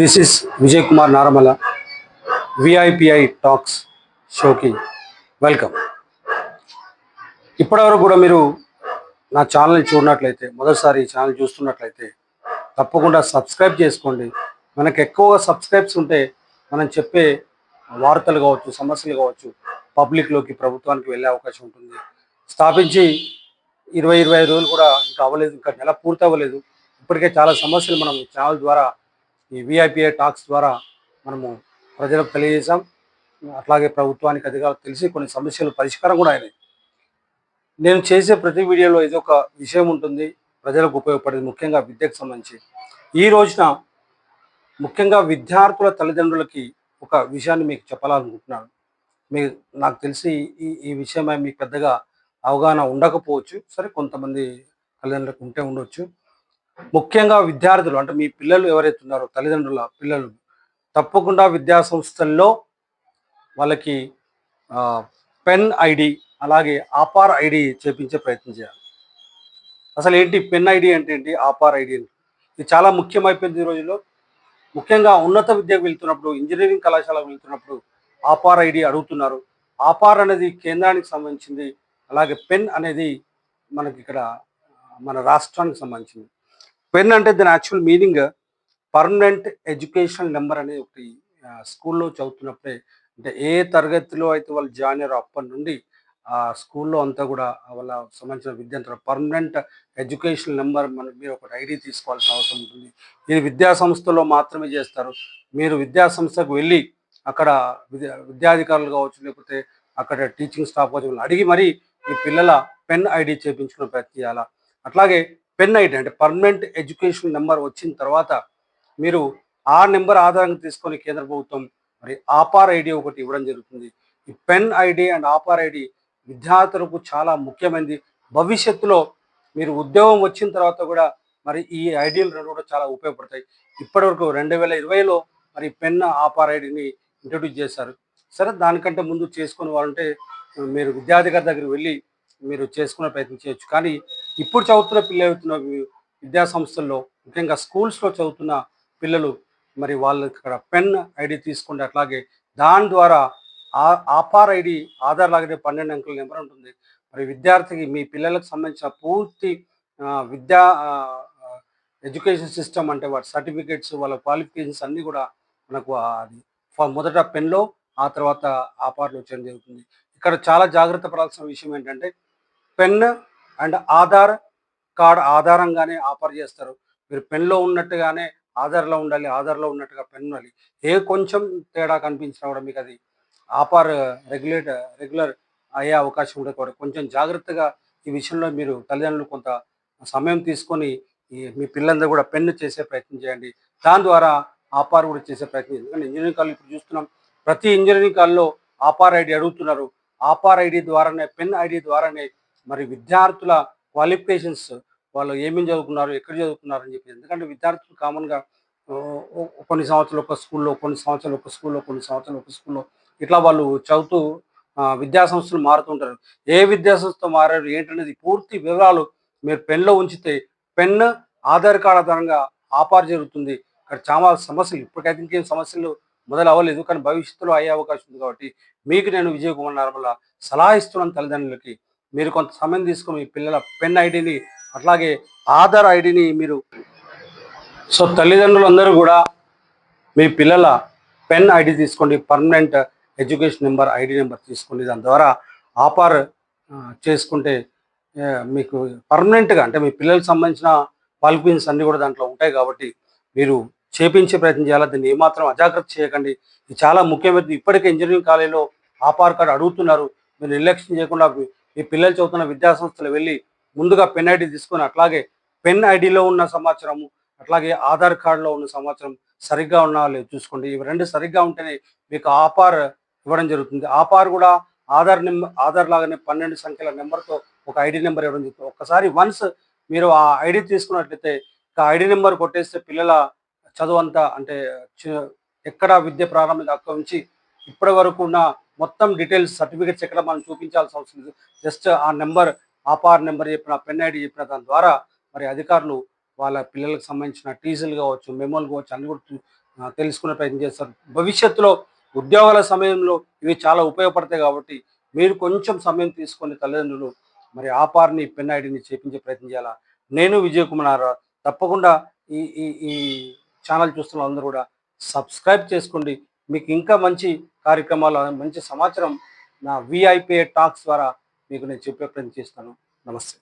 This is Vijay Kumar Naramala విఐపిఐ talks షోకి welcome ఇప్పటివరకు కూడా మీరు నా ఛానల్ని చూడనట్లయితే మొదటిసారి ఈ ఛానల్ చూస్తున్నట్లయితే తప్పకుండా సబ్స్క్రైబ్ చేసుకోండి. మనకు ఎక్కువగా సబ్స్క్రైబ్స్ ఉంటే మనం చెప్పే వార్తలు కావచ్చు సమస్యలు కావచ్చు పబ్లిక్లోకి ప్రభుత్వానికి వెళ్ళే అవకాశం ఉంటుంది. స్థాపించి ఇరవై ఇరవై ఐదు రోజులు కూడా ఇంకా అవ్వలేదు ఇంకా నెల పూర్తి అవ్వలేదు ఇప్పటికే చాలా సమస్యలు మనం ఛానల్ ద్వారా ఈ విఐపిఐ టాక్స్ ద్వారా మనము ప్రజలకు తెలియజేశాం. అట్లాగే ప్రభుత్వానికి అధికారులు తెలిసి కొన్ని సమస్యలు పరిష్కారం కూడా అయినాయి. నేను చేసే ప్రతి వీడియోలో ఏదో ఒక విషయం ఉంటుంది. ప్రజలకు ఉపయోగపడేది ముఖ్యంగా విద్యకు సంబంధించి. ఈ రోజున ముఖ్యంగా విద్యార్థుల తల్లిదండ్రులకి ఒక విషయాన్ని మీకు చెప్పాలనుకుంటున్నాను. మీ నాకు తెలిసి ఈ ఈ విషయమై మీకు పెద్దగా అవగాహన ఉండకపోవచ్చు. సరే కొంతమంది తల్లిదండ్రులకు ఉంటే ఉండొచ్చు. ముఖ్యంగా విద్యార్థులు అంటే మీ పిల్లలు ఎవరైతే ఉన్నారో తల్లిదండ్రుల పిల్లలు తప్పకుండా విద్యా సంస్థల్లో వాళ్ళకి పెన్ ఐడి అలాగే ఆపార్ ఐడి చేపించే ప్రయత్నం చేయాలి. అసలు ఏంటి పెన్ ఐడి అంటే ఏంటి ఆపార్ ఐడి ఇది చాలా ముఖ్యమైపోయింది ఈ రోజుల్లో. ముఖ్యంగా ఉన్నత విద్యకు వెళ్తున్నప్పుడు ఇంజనీరింగ్ కళాశాలకు వెళ్తున్నప్పుడు ఆపార్ ఐడి అడుగుతున్నారు. ఆపార్ అనేది కేంద్రానికి సంబంధించింది అలాగే పెన్ అనేది మనకి ఇక్కడ మన రాష్ట్రానికి సంబంధించింది. పెన్ అంటే దాని actual meaning permanent education number అనేది ఒకటి స్కూల్లో చదువుతున్నప్పుడే అంటే ఏ తరగతిలో అయితే వాళ్ళు జాయిన్ అయ్యారో అప్పటి నుండి ఆ స్కూల్లో అంతా కూడా వాళ్ళ సంబంధించిన విద్య పర్మనెంట్ ఎడ్యుకేషన్ నెంబర్ మన మీరు ఒక ఐడి తీసుకోవాల్సిన అవసరం ఉంటుంది. ఇది విద్యా సంస్థలో మాత్రమే చేస్తారు. మీరు విద్యా సంస్థకు వెళ్ళి అక్కడ విద్యా విద్యాధికారులు కావచ్చు లేకపోతే అక్కడ టీచింగ్ స్టాఫ్ కావచ్చు అడిగి మరీ మీ పిల్లల పెన్ ఐడి చేయించుకునే ప్రయత్నం చేయాలా అట్లాగే పెన్ ఐడి అంటే పర్మనెంట్ ఎడ్యుకేషన్ నెంబర్ వచ్చిన తర్వాత మీరు ఆ నెంబర్ ఆధారంగా తీసుకొని కేంద్ర ప్రభుత్వం మరి ఆపార్ ఐడి ఒకటి ఇవ్వడం జరుగుతుంది. ఈ PEN ID and APAAR ID విద్యార్థులకు చాలా ముఖ్యమైనది. భవిష్యత్తులో మీరు ఉద్యోగం వచ్చిన తర్వాత కూడా మరి ఈ ఐడియలు రెండు కూడా చాలా ఉపయోగపడతాయి. ఇప్పటివరకు రెండు వేల ఇరవైలో మరి పెన్ ఆపార్ ఐడిని ఇంట్రొడ్యూస్ చేశారు. సరే దానికంటే ముందు చేసుకునే వాళ్ళంటే మీరు విద్యాధికారి దగ్గరికి వెళ్ళి మీరు చేసుకునే ప్రయత్నం చేయొచ్చు. కానీ ఇప్పుడు చదువుతున్న పిల్లలు అవుతున్న విద్యా సంస్థల్లో ముఖ్యంగా స్కూల్స్లో చదువుతున్న పిల్లలు మరి వాళ్ళు ఇక్కడ పెన్ ఐడి తీసుకుంటే అట్లాగే దాని ద్వారా ఆ ఆపార్ ఐడి ఆధార్ లాగానే పన్నెండు అంకెల నెంబర్ ఉంటుంది. మరి విద్యార్థికి మీ పిల్లలకు సంబంధించిన పూర్తి విద్యా ఎడ్యుకేషన్ సిస్టమ్ అంటే వాటి సర్టిఫికేట్స్ వాళ్ళ క్వాలిఫికేషన్స్ అన్నీ కూడా మనకు అది ఫ- మొదట పెన్లో ఆ తర్వాత ఆపార్లో చేయడం జరుగుతుంది. ఇక్కడ చాలా జాగ్రత్త పడాల్సిన విషయం ఏంటంటే పెన్ అండ్ ఆధార్ కార్డ్ ఆధారంగానే ఆఫర్ చేస్తారు. మీరు పెన్లో ఉన్నట్టుగానే ఆధార్లో ఉండాలి ఆధార్లో ఉన్నట్టుగా పెన్ ఉండాలి. ఏ కొంచెం తేడా కనిపించినా కూడా మీకు అది ఆఫర్ రెగ్యులేట్ రెగ్యులర్ అయ్యే అవకాశం ఉంటుంది కొంచెం జాగ్రత్తగా ఈ విషయంలో మీరు తల్లిదండ్రులు కొంత సమయం తీసుకొని మీ పిల్లలందరూ కూడా పెన్ను చేసే ప్రయత్నం చేయండి. దాని ద్వారా ఆపార్ కూడా చేసే ప్రయత్నం ఎందుకంటే ఇంజనీరింగ్ కాలేజ్ ఇప్పుడు చూస్తున్నాం ప్రతి ఇంజనీరింగ్ కాల్లో ఆపార్ ఐడి అడుగుతున్నారు. ఆపార్ ఐడి ద్వారానే పెన్ ఐడి ద్వారానే మరి విద్యార్థుల క్వాలిఫికేషన్స్ వాళ్ళు ఏమేమి చదువుకున్నారు ఎక్కడ చదువుకున్నారు అని చెప్పి. ఎందుకంటే విద్యార్థులు కామన్గా కొన్ని సంవత్సరాలు ఒక స్కూల్లో కొన్ని సంవత్సరాలు ఒక స్కూల్లో కొన్ని సంవత్సరాలు ఒక స్కూల్లో ఇట్లా వాళ్ళు చదువుతూ విద్యాసంస్థలు విద్యా సంస్థలు మారుతుంటారు ఏ విద్యా సంస్థ మారారు ఏంటనేది పూర్తి వివరాలు మీరు పెన్లో ఉంచితే పెన్ ఆధార్ కార్డ్ ఆధారంగా ఆపార్ జరుగుతుంది. ఇక్కడ చాలా సమస్యలు ఇప్పటికైతే ఇంకేం సమస్యలు మొదలు అవ్వలేదు కానీ భవిష్యత్తులో అయ్యే అవకాశం ఉంది కాబట్టి మీకు నేను విజయ్ కుమార్ నార్మల సలహా ఇస్తున్నాను తల్లిదండ్రులకి. మీరు కొంత సమయం తీసుకుని మీ పిల్లల పెన్ ఐడిని అట్లాగే ఆధార్ ఐడిని మీరు సో తల్లిదండ్రులందరూ కూడా మీ పిల్లల పెన్ ఐడి తీసుకోండి permanent education number ID number తీసుకోండి. దాని ద్వారా ఆపార్ చేసుకుంటే మీకు పర్మనెంట్గా అంటే మీ పిల్లలకు సంబంధించిన క్వాలిఫికేషన్స్ అన్నీ కూడా దాంట్లో ఉంటాయి కాబట్టి మీరు చేపించే ప్రయత్నం చేయాలి. దీన్ని ఏమాత్రం అజాగ్రత్త చేయకండి. ఇది చాలా ముఖ్యమైనది. ఇప్పటికే ఇంజనీరింగ్ కాలేజీలో ఆపార్ కార్డు అడుగుతున్నారు. మీరు నిర్లక్ష్యం చేయకుండా ఈ పిల్లలు చదువుతున్న విద్యా సంస్థలు వెళ్ళి ముందుగా పెన్ ఐడి తీసుకొని అట్లాగే పెన్ ఐడిలో ఉన్న సమాచారము అట్లాగే ఆధార్ కార్డులో ఉన్న సమాచారం సరిగ్గా ఉన్నా లేదు చూసుకోండి. ఇవి రెండు సరిగ్గా ఉంటేనే మీకు ఆపార్ ఇవ్వడం జరుగుతుంది. ఆపార్ కూడా ఆధార్ నెంబర్ ఆధార్ లాగానే పన్నెండు సంఖ్యల నెంబర్తో ఒక ఐడి నెంబర్ ఇవ్వడం జరుగుతుంది. ఒక్కసారి వన్స్ మీరు ఆ ఐడి తీసుకున్నట్లయితే ఆ ఐడి నెంబర్ కొట్టేస్తే పిల్లల చదువు అంతా అంటే ఎక్కడ విద్య ప్రారంభం దాకా నుంచి ఇప్పటి వరకు ఉన్న మొత్తం డీటెయిల్స్ సర్టిఫికేట్స్ ఎక్కడ మనం చూపించాల్సిన అవసరం లేదు. జస్ట్ ఆ నెంబర్ ఆపార్ నెంబర్ చెప్పిన పెన్ ఐడి చెప్పిన దాని ద్వారా మరి అధికారులు వాళ్ళ పిల్లలకు సంబంధించిన టీజీలు కావచ్చు మెమోలు కావచ్చు అన్ని కూడా తెలుసుకునే ప్రయత్నం చేస్తారు. భవిష్యత్తులో ఉద్యోగాల సమయంలో ఇవి చాలా ఉపయోగపడతాయి కాబట్టి మీరు కొంచెం సమయం తీసుకొని తల్లిదండ్రులు మరి ఆపార్ని పెన్ ఐడిని చేపించే ప్రయత్నం చేయాలా? నేను విజయ్ కుమార్ తప్పకుండా ఈ ఈ ఈ ఛానల్ చూస్తున్న అందరూ కూడా సబ్స్క్రైబ్ చేసుకోండి. మీకు ఇంకా మంచి కార్యక్రమాలు మంచి సమాచారం నా విఐపీ టాక్స్ ద్వారా మీకు నేను చెప్పే ప్రయత్నం చేస్తాను. నమస్తే.